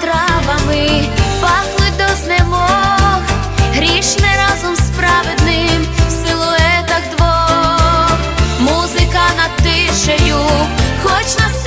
травами, пахли до знемог, грішне разом з праведним в силуетах двох, музика над тишею, хоч нас.